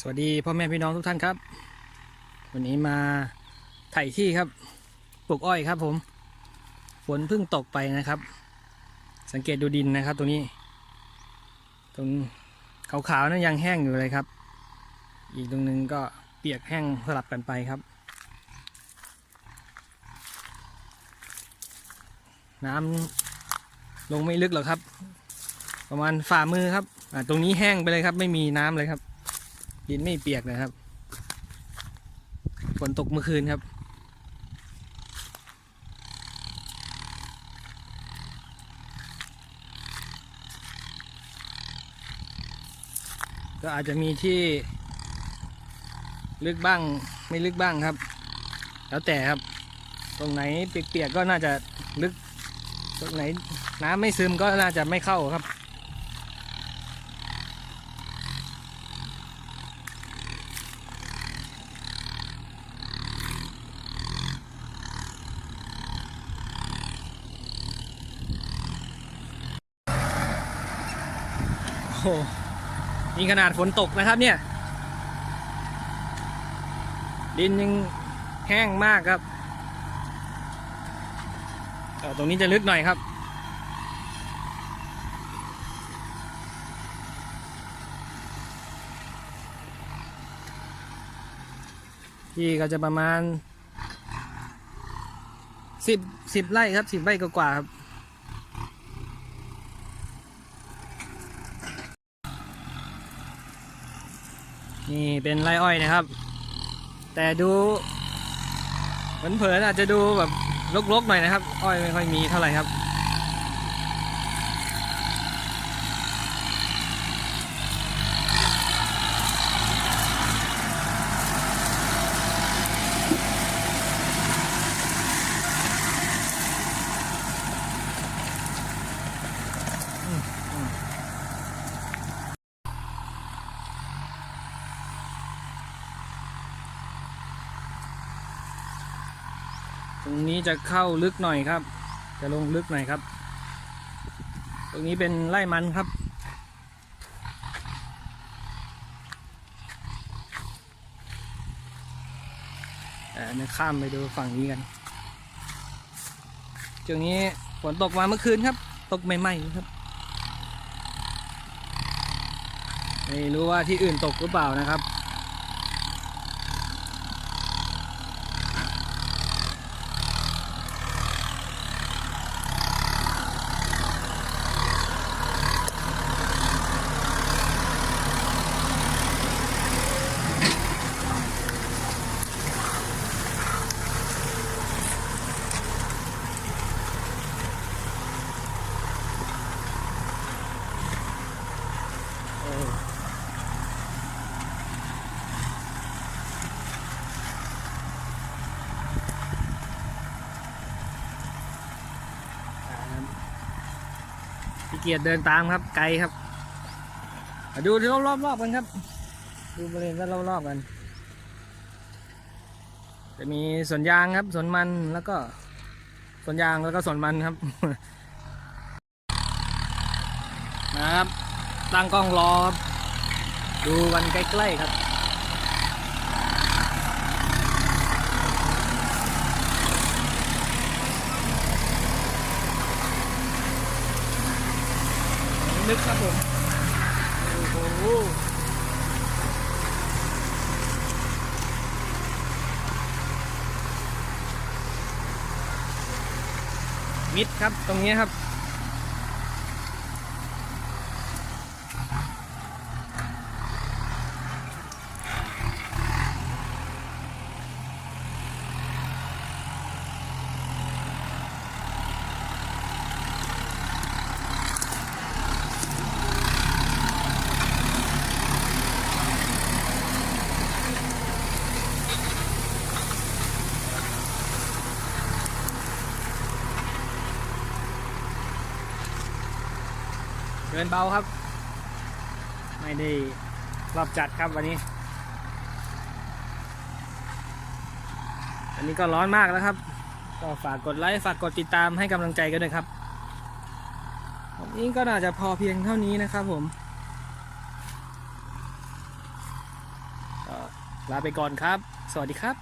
สวัสดีพ่อแม่พี่น้องทุกท่านครับ วันนี้มาไถที่ครับปลูกอ้อยครับ ผมฝนเพิ่งตกไปนะครับ สังเกตดูดินนะครับ ตรงนี้ ตรงขาวๆนั้นยังแห้งอยู่เลยครับ อีกตรงนึงก็เปียกแห้งสลับกันไปครับ น้ำลงไม่ลึกหรอกครับ ประมาณฝ่ามือครับตรงนี้แห้งไปเลยครับ ไม่มีน้ำเลยครับ ดินไม่เปียกนะครับฝนตกเมื่อคืนครับ ก็อาจจะมีที่ ลึกบ้างไม่ลึกบ้างครับ แล้วแต่ครับ ตรงไหนเปียกๆก็น่าจะลึก ตรงไหนน้ำไม่ซึมก็น่าจะไม่เข้าครับ หนี่ขนาดฝนตกนะครับเนี่ย ดินยังแห้งมากครับตรงนี้จะลึกหน่อยครับ ที่ก็จะประมาณสิบสิบไร่ครับสิบไร่กว่าครับ นี่เป็นไรอ้อยนะครับ แต่ดูเผินๆอาจจะดูแบบลกๆหน่อยนะครับ อ้อยไม่ค่อยมีเท่าไหร่ครับ ตรงนี้จะเข้าลึกหน่อยครับ จะลงลึกหน่อยครับ ตรงนี้เป็นไร่มันครับ แต่เนี่ข้ามไปดูฝั่งนี้กันช่วงนี้ฝนตกมาเมื่อคืนครับ ตกใหม่ๆครับ ไม่รู้ว่าที่อื่นตกหรือเปล่านะครับ เกียรติเดินตามครับ ไกลครับมาดูรอบๆกันครับ ดูบริเวณรอบๆกัน จะมีสวนยางครับสวนมันแล้วก็สวนยางแล้วก็สวนมันครับ นะครับตั้งกล้องรอครับดูวันใกล้ๆครับ ลึกครับผม โอ้โหมิดครับตรงนี้ครับ เดินเบาครับ ไม่ได้รอบจัดครับวันนี้ อันนี้ก็ร้อนมากแล้วครับ ก็ฝากกดไลค์ฝากกดติดตามให้กำลังใจกันด้วยครับวันนี้ก็น่าจะพอเพียงเท่านี้นะครับผมลาไปก่อนครับ สวัสดีครับ